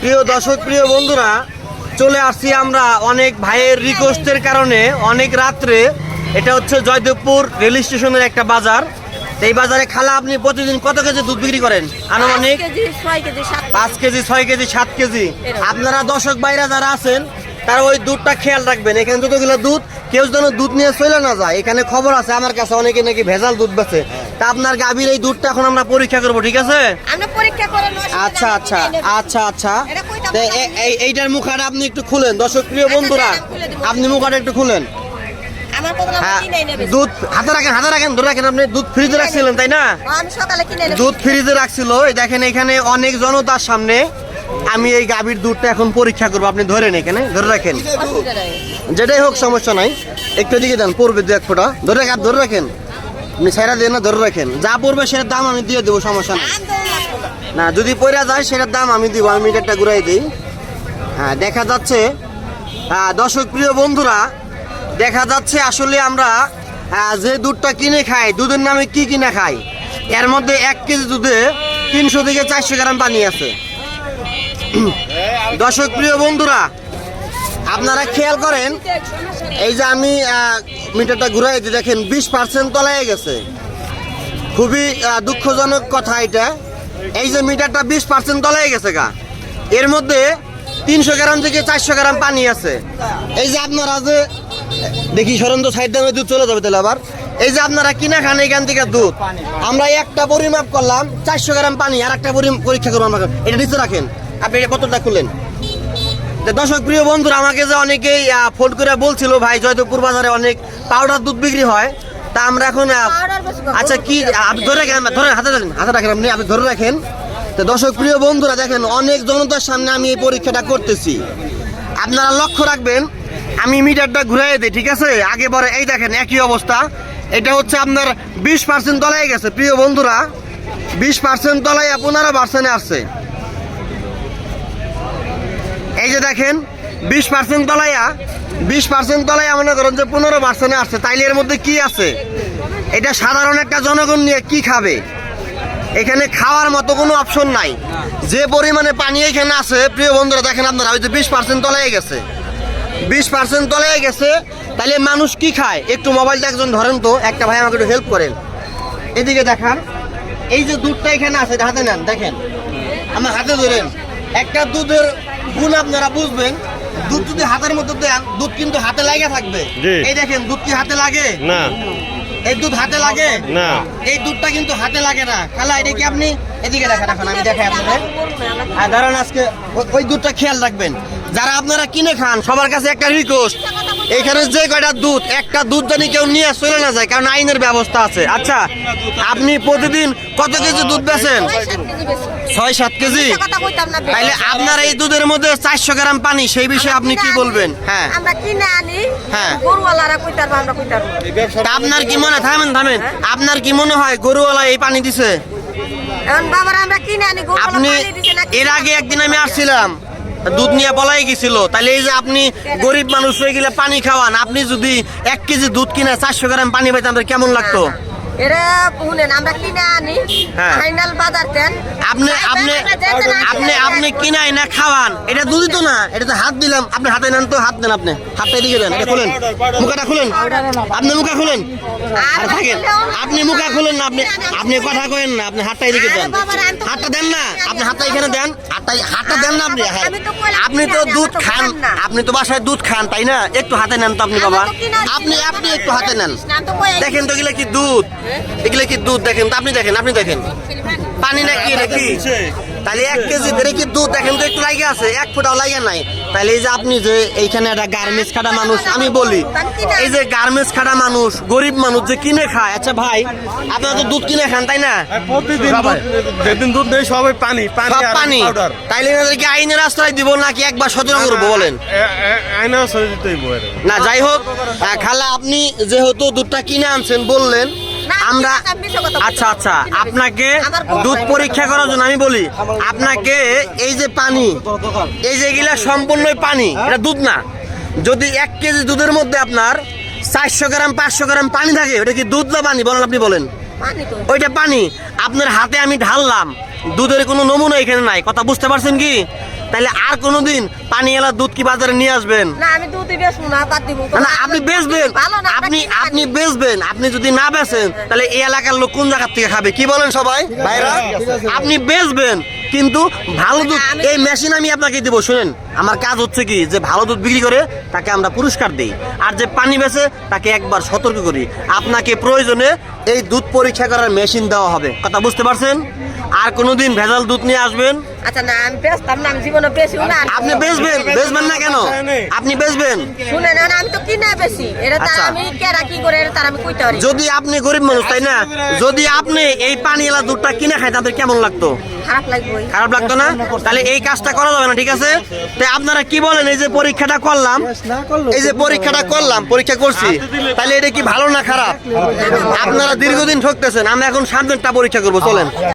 প্রিয় দর্শক প্রিয় বন্ধুরা চলে আসছি আমরা অনেক ভাইয়ের রিকোয়েস্টের কারণে অনেক রাত্রে। এটা হচ্ছে জয়দেবপুর রেল স্টেশনের একটা বাজার। এই বাজারে খালা আপনি প্রতিদিন কত কেজি দুধ বিক্রি করেন? আনুমানিক? পাঁচ কেজি ছয় কেজি সাত কেজি আপনারা দর্শক বাইরা যারা আছেন তারা ওই দুধটা খেয়াল রাখবেন। এখানে যতগুলো দুধ কেউ যেন দুধ নিয়ে চলে না যায়। এখানে খবর আছে আমার কাছে অনেকে নাকি ভেজাল দুধ বেছে তা আপনার গাভীর এই দুধটা এখন আমরা পরীক্ষা করব ঠিক আছে? আমরা পরীক্ষা করে আচ্ছা আচ্ছা আচ্ছা আচ্ছা। তো এই- এইটার মুখাটা আপনি একটু খুলেন। দর্শক প্রিয় আচ্ছা, বন্ধুরা। আপনি মুখাটা একটু খুলেন। হ্যাঁ, দুধ হাতে রাখেন হাতে রাখেন ধরে রাখেন আপনি দুধ ফ্রিজে রাখছিলেন তাই না? আমি সকালে কিনে নেব। দুধ ফ্রিজে রাখছিল এই দেখেন এখানে অনেক জনতার সামনে আমি এই গাভীর দুধটা এখন পরীক্ষা করব। আপনি ধরেন এখানে ধরে রাখেন। যেটাই হোক সমস্যা নাই। একটু দিকে দেন পড়বে দু এক ফোঁটা। ধরে রাখ ধরে রাখেন। আপনি সেরা দিয়ে না ধরে রাখেন। যা পড়বে সেটার দাম আমি দিয়ে দেবো সমস্যা নাই। না। যদি পড়ে যায় সেটার দাম আমি দিব আমি মিটারটা ঘুরাই দিই। হ্যাঁ দেখা যাচ্ছে হ্যাঁ, দর্শক প্রিয় বন্ধুরা দেখা যাচ্ছে আসলে আমরা আহ, যে দুধটা কিনে খাই দুধের নামে কি কিনে খাই? এর মধ্যে এক কেজি দুধে তিনশো থেকে চারশো গ্রাম পানি আছে। দর্শক প্রিয় বন্ধুরা আপনারা খেয়াল করেন, এই যে আমি মিটারটা ঘুরাই দিই, দেখেন বিশ পার্সেন্ট তলায় গেছে। খুবই দুঃখজনক কথা এটা। এই যে মিটারটা বিশ পার্সেন্ট তলায় গেছে গা, এর মধ্যে তিনশো গ্রাম থেকে চারশো গ্রাম পানি আছে। এই যে আপনারা যে, দেখি সরন্দ সাইড দামে দুধ চলে যাবে তাহলে আবার। এই যে আপনারা কিনা খান এখান থেকে দুধ, আমরা একটা পরিমাপ করলাম, চারশো গ্রাম পানি আর একটা পরি- পরীক্ষা করব এটা নিচে রাখেন। আপনি এটা কতটা খুলেন দর্শক প্রিয় বন্ধুরা আমাকে যে অনেকেই ফোন করে বলছিল ভাই জয়দেবপুর বাজারে অনেক পাউডার দুধ বিক্রি হয়। তা আমরা এখন। আচ্ছা কি আপনি ধরে রাখেন ধরে হাতে রাখেন হাতে রাখেন আপনি আপনি ধরে রাখেন। তো দর্শক প্রিয় বন্ধুরা দেখেন অনেক জনতার সামনে আমি এই পরীক্ষাটা করতেছি। আপনারা লক্ষ্য রাখবেন আমি মিটারটা ঘুরাই দিই ঠিক আছে? আগে পরে এই দেখেন একই অবস্থা। এটা হচ্ছে আপনার বিশ পার্সেন্ট তলায় গেছে। প্রিয় বন্ধুরা বিশ পার্সেন্ট তলায় পনেরো পার্সেন্টে আসছে এই যে দেখেন, বিশ পার্সেন্ট তলাইয়া বিশ পার্সেন্ট তলাইয়া মনে করেন যে পনেরো পার্সেন্টে আসছে। তাইলে এর মধ্যে কি আছে? এটা সাধারণ একটা জনগণ নিয়ে কি খাবে? এখানে খাওয়ার মতো কোনো অপশন নাই। যে পরিমাণে পানি এখানে আছে, প্রিয় বন্ধুরা দেখেন আপনারা, ওই যে বিশ পার্সেন্ট তলায় গেছে। বিশ পার্সেন্ট তলায় গেছে তাহলে মানুষ কি খায়? একটু মোবাইলটা একজন ধরেন তো, একটা ভাই আমাকে একটু হেল্প করেন। এদিকে দেখান, এই যে দুধটা এখানে আছে হাতে নেন, দেখেন। আমার হাতে ধরেন, একটা দুধের গুণ আপনারা বুঝবেন। দুধ যদি হাতের মধ্যে দেন দুধ কিন্তু হাতে লাগে থাকবে। এই দেখেন দুধ কি হাতে লাগে? না। এই দুধ হাতে লাগে? না। এই দুধটা কিন্তু হাতে লাগে না। খালা এটা কি আপনি এদিকে দেখেন এখন আমি দেখাই আপনাদের। আর দাঁড়ান আজকে ওই দুধটা খেয়াল রাখবেন। যারা আপনারা কিনে খান সবার কাছে একটা রিকোয়েস্ট এখানে যে কয়টা দুধ একটা দুধ জানি কেউ নিয়ে চলে না যায় কারণ আইনের ব্যবস্থা আছে। আচ্ছা আপনি প্রতিদিন কত কেজি দুধ বেচেন? ছয় সাত কেজি? তাইলে আপনার এই দুধের মধ্যে চারশো গ্রাম পানি সেই বিষয়ে আপনি কি বলবেন? হ্যাঁ। হ্যাঁ। আপনার কি মনে থামেন থামেন আপনার কি মনে হয় গরুওয়ালা এই পানি দিছে? আপনি এর আগে একদিন আমি আসছিলাম দুধ নিয়ে বলাই গেছিল। তাহলে এই যে আপনি গরিব মানুষ হয়ে গেলে পানি খাওয়ান, আপনি যদি এক কেজি দুধ কিনে চারশো গ্রাম পানি পাইতেন কেমন লাগতো? এরা শুনেন আমরা কিনে আনি হ্যাঁ। ফাইনাল বাজার দেন। আপনি আপনি আপনি আপনি কিনাই না খাওয়ান। এটা দুধই তো না এটা তো হাত দিলাম। আপনি হাতে নেন তো হাত দেন আপনি। হাতটা এদিকে দেন এটা খুলেন। মুখাটা খুলেন। আপনি মুখা খুলেন। আর থাকেন। আপনি মুখা খুলেন না আপনি আপনি কথা কইেন না আপনি হাতটা এদিকে দেন। হাতটা দেন না আপনি হাতটা এখানে দেন। হাতটা হাতটা দেন না আপনি হ্যাঁ। আপনি তো দুধ খান আপনি তো বাসায় দুধ খান তাই না? একটু হাতে নেন তো আপনি বাবা। আপনি আপনি একটু হাতে নেন। দেখেন তো গেলে কি দুধ? এগুলো কি দুধ দেখেন? তো আপনি দেখেন আপনি দেখেন। পানি নাকি এটা কি? তাহলে এক কেজি ধরে কি দুধ দেখেন? তো একটু লাগে আছে এক ফোঁটাও লাগে নাই। তাহলে এই যে আপনি যে এইখানে একটা গার্মেন্টস খাটা মানুষ আমি বলি এই যে গার্মেন্টস খাটা মানুষ গরিব মানুষ যে কিনে খায় আচ্ছা ভাই আপনারা তো দুধ কিনে খান তাই না? প্রতিদিন যেদিন দুধ নেই সবাই পানি পানি তাইলে এনাদেরকে আইনের রাস্তায় দিব নাকি একবার সচেতন করব বলেন? না যাই হোক খালা আপনি যেহেতু দুধটা কিনে আনছেন বললেন আমরা। আচ্ছা আচ্ছা আপনাকে দুধ পরীক্ষা করার জন্য আমি বলি আপনাকে এই যে পানি এই যে এগুলা সম্পূর্ণই পানি এটা দুধ না। যদি এক কেজি দুধের মধ্যে আপনার চারশো গ্রাম পাঁচশো গ্রাম পানি থাকে ওটা কি দুধ না পানি? বলেন আপনি বলেন। ওইটা পানি। আপনার হাতে আমি ঢাললাম দুধের কোনো নমুনা এখানে নাই। কথা বুঝতে পারছেন কি? তাহলে আর কোনোদিন পানি এলা দুধ কি বাজারে নিয়ে আসবেন? না আমি দুধই বেচবো না বাদ দিব না, আপনি বেচবেন। আপনি আপনি বেচবেন। আপনি যদি না বেচেন তাহলে এই এলাকার লোক কোন জায়গার থেকে খাবে? কি বলেন সবাই? ভাইরা আপনি বেচবেন কিন্তু ভালো দুধ এই মেশিন আমি আপনাকে দিব শুনেন। আমার কাজ হচ্ছে কি যে ভালো দুধ বিক্রি করে তাকে আমরা পুরস্কার দিই। আর যে পানি বেচে তাকে একবার সতর্ক করি। আপনাকে প্রয়োজনে এই দুধ পরীক্ষা করার মেশিন দেওয়া হবে। কথা বুঝতে পারছেন? আর কোনোদিন ভেজাল দুধ নিয়ে আসবেন? আচ্ছা না আমি বেচতাম না আমি জীবনে বেশিও না আপনি বেচবেন? বেচবেন? না কেন? আপনি বেচবেন? শুনে না আমি তো কিনে বেশি এটা তো আচ্ছা। আমি কেরা কি করে এটা তার আমি কইতে পারি যদি আপনি গরিব মানুষ তাই না? যদি আপনি এই পানি এলা দুধটা কিনে খায় তাদের কেমন লাগতো? খারাপ লাগবে খারাপ লাগতো না? তাহলে এই কাজটা করা যাবে না ঠিক আছে? তাই আপনারা কি বলেন এই যে পরীক্ষাটা করলাম এই যে পরীক্ষাটা করলাম পরীক্ষা করছি তাহলে এটা কি ভালো না খারাপ? আপনারা দীর্ঘদিন ঠকতেছেন আমরা এখন সামনেরটা পরীক্ষা করব চলেন।